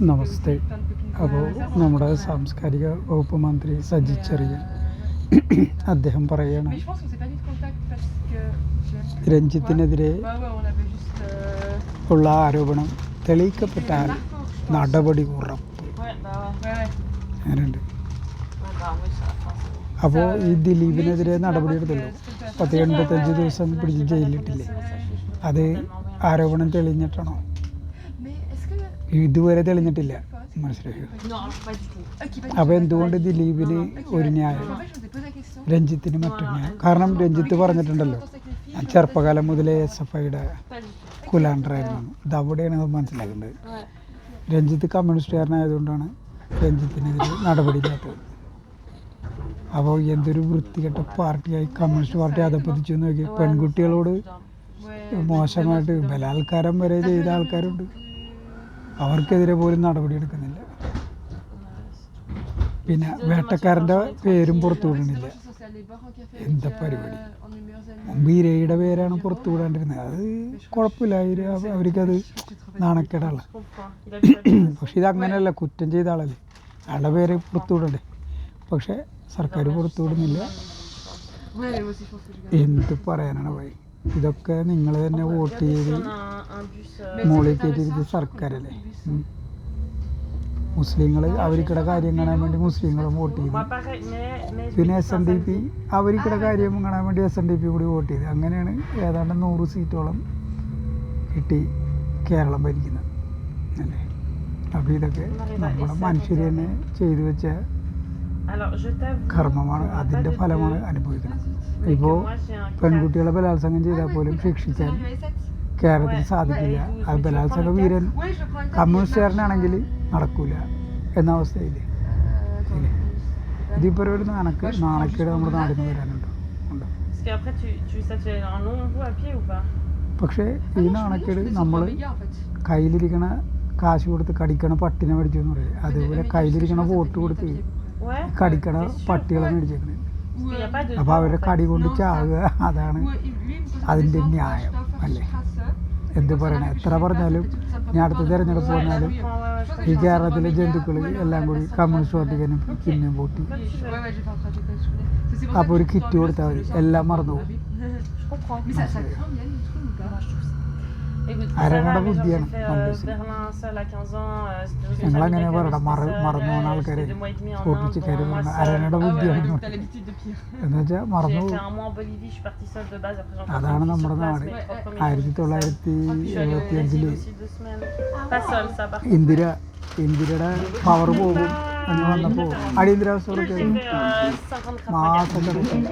നമസ്തേ. അപ്പോൾ നമ്മുടെ സാംസ്കാരിക വകുപ്പ് മന്ത്രി സജി ചെറിയൻ അദ്ദേഹം പറയാണ് രഞ്ജിത്തിനെതിരെ ഉള്ള ആരോപണം തെളിയിക്കപ്പെട്ടാൽ നടപടി ഉറപ്പ്. അപ്പോൾ ഈ ദിലീപിനെതിരെ നടപടിയെടുത്തല്ലോ പത്ത് എൺപത്തഞ്ച് ദിവസം പിടിച്ച് ജയിലിട്ടില്ലേ? അത് ആരോപണം തെളിഞ്ഞിട്ടാണോ. ഇതുവരെ തെളിഞ്ഞിട്ടില്ല. മനസ്സിലായോ? അപ്പോൾ എന്തുകൊണ്ട് ദിലീപിന് ഒരു ന്യായം. രഞ്ജിത്തിന് മറ്റൊരു ന്യായം? കാരണം രഞ്ജിത്ത് പറഞ്ഞിട്ടുണ്ടല്ലോ ഞാൻ ചെറുപ്പകാലം മുതലേ എസ് എഫ് ഐയുടെ കുലാണ്ടറായിരുന്നു. ഇത് അവിടെയാണ് അത് മനസ്സിലാക്കേണ്ടത്. രഞ്ജിത്ത് കമ്മ്യൂണിസ്റ്റുകാരനായതുകൊണ്ടാണ് രഞ്ജിത്തിനെതിരെ നടപടിയില്ലാത്തത്. അപ്പോൾ എന്തൊരു വൃത്തികെട്ട പാർട്ടിയായി കമ്മ്യൂണിസ്റ്റ് പാർട്ടി അധപ്പതിച്ചു നോക്കി പെൺകുട്ടികളോട് മോശമായിട്ട് ബലാത്കാരം വരെ ചെയ്ത ആൾക്കാരുണ്ട്. അവർക്കെതിരെ പോലും നടപടി എടുക്കുന്നില്ല. പിന്നെ വേട്ടക്കാരന്റെ പേരും പുറത്തു café എന്താ പരിപാടി. മുമ്പ് ഇരയുടെ പേരാണ് പുറത്തു വിടാണ്ടിരുന്നത്. അത് കുഴപ്പമില്ല. അവർക്കത് നാണക്കേടാണ്. പക്ഷെ ഇത് അങ്ങനെയല്ല. കുറ്റം ചെയ്ത ആളല്ലേ. അയാളുടെ പേര് പുറത്തു വിടണ്ടേ. പക്ഷെ സർക്കാർ പുറത്തു വിടുന്നില്ല. എന്ത് പറയാനാണ് പോയി ഇതൊക്കെ നിങ്ങൾ തന്നെ വോട്ട് ചെയ്ത് മുകളിൽ കയറ്റിയിരുന്നത് സർക്കാരല്ലേ മുസ്ലിങ്ങൾ അവർക്കിടെ കാര്യം കാണാൻ വേണ്ടി മുസ്ലിങ്ങളും വോട്ട് ചെയ്തു. പിന്നെ എസ് എൻ ഡി പി അവർക്കിടെ കാര്യം കാണാൻ വേണ്ടി എസ് എൻ ഡി പി കൂടി വോട്ട് ചെയ്തു. അങ്ങനെയാണ് ഏതാണ്ട് നൂറ് സീറ്റോളം കിട്ടി കേരളം ഭരിക്കുന്നത്. അല്ലേ? അപ്പോൾ ഇതൊക്കെ നമ്മുടെ മനുഷ്യർ തന്നെ ചെയ്തു വെച്ച. കർമ്മമാണ്. അതിന്റെ ഫലമാണ് അനുഭവിക്കുന്നത്. ഇപ്പോൾ പെൺകുട്ടികളെ ബലാത്സംഗം ചെയ്താൽ പോലും ശിക്ഷിക്കാൻ കേരളത്തിൽ സാധിക്കില്ല. അത് ബലാത്സംഗ വീരൻ കമ്മ്യൂണിസ്റ്റുകാരനാണെങ്കിൽ നടക്കൂല എന്ന അവസ്ഥയിൽ ഇതിപ്പോൾ ഒരു നാണക്ക് നാണക്കേട് നമ്മുടെ നാടിന് വരാനുണ്ടോ. ou pas പക്ഷേ ഈ നാണക്കേട് നമ്മൾ. കയ്യിലിരിക്കണ കാശ് കൊടുത്ത് കടിക്കണ പട്ടിനെ മേടിച്ചു എന്ന് പറയും. അതേപോലെ കയ്യിലിരിക്കണ വോട്ട് കൊടുത്ത് കടിക്കണ പട്ടികളെ മേടിച്ചേക്കണേ. അപ്പോൾ temps, അവരെ en fait. കടി കൊണ്ട് ചാകുക ചാവുക. അതാണ് അതിന്റെ ന്യായം അല്ലേ. എന്ത് പറയണ? എത്ര പറഞ്ഞാലും ഞാൻ അടുത്ത തിരഞ്ഞെടുപ്പ് വന്നാലും ഈ കേരളത്തിലെ ജന്തുക്കൾ എല്ലാം കൂടി കമ്മ്യൂണിസ്റ്റ് പാർട്ടിക്ക് തന്നെ പിന്നെയും വോട്ട് ചെയ്യും. അപ്പോൾ ഒരു കിറ്റ് കൊടുത്താൽ മതി. എല്ലാം മറന്നു പോകും. അരങ്ങടെ ബുദ്ധിയാണ് ഞങ്ങളങ്ങനെ പറയണം മറ മറന്നു പോകുന്ന ആൾക്കാരെ സ്ഫോടിപ്പിച്ച് കാര്യം അരങ്ങടെ ബുദ്ധിയാണ് എന്ന് മറന്നു അതാണ് നമ്മുടെ നാട് ആയിരത്തി തൊള്ളായിരത്തി ഇന്ദിര ഇന്ദിരയുടെ പവർ പോകും എന്ന് വന്നപ്പോൾ അടിയന്തരാവസ്ഥ J'ai കൊടുത്തു fait 50 crapes മാസക്കണക്കിന്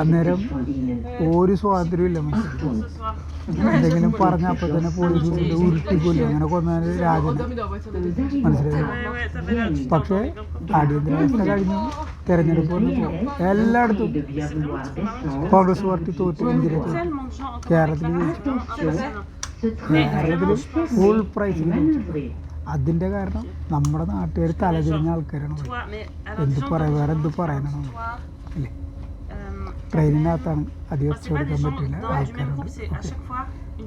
അന്നേരം ഒരു സ്വാതന്ത്ര്യമില്ല മനുഷ്യർക്ക്. എന്തെങ്കിലും പറഞ്ഞ അപ്പം തന്നെ പോലീസ് ഉരുട്ടിക്കൊല്ലും അങ്ങനെ കൊന്നാൽ deux മനസ്സിലായി? പക്ഷെ അടിയന്തരാവസ്ഥ കഴിഞ്ഞു. തെരഞ്ഞെടുപ്പ് വന്നപ്പോൾ എല്ലായിടത്തും കോൺഗ്രസ് പാർട്ടി തോറ്റു. encore കേരളത്തിൽ. കേരളത്തിൽ ഫുൾ ജയിച്ചു അതിന്റെ കാരണം നമ്മുടെ നാട്ടുകാർ തലതിരിഞ്ഞ ആൾക്കാരാണ് എന്ത് പറയാ വേറെ എന്ത് പറയാനാണ് അല്ലേ ട്രെയിനിനകത്താണ് അതി വെച്ച് കൊടുക്കാൻ പറ്റില്ല ആൾക്കാരുണ്ട്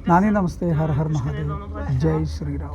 നാനി നമസ്തേ. ഹർ ഹർ മഹാദേവ്. ജയ് ശ്രീരാം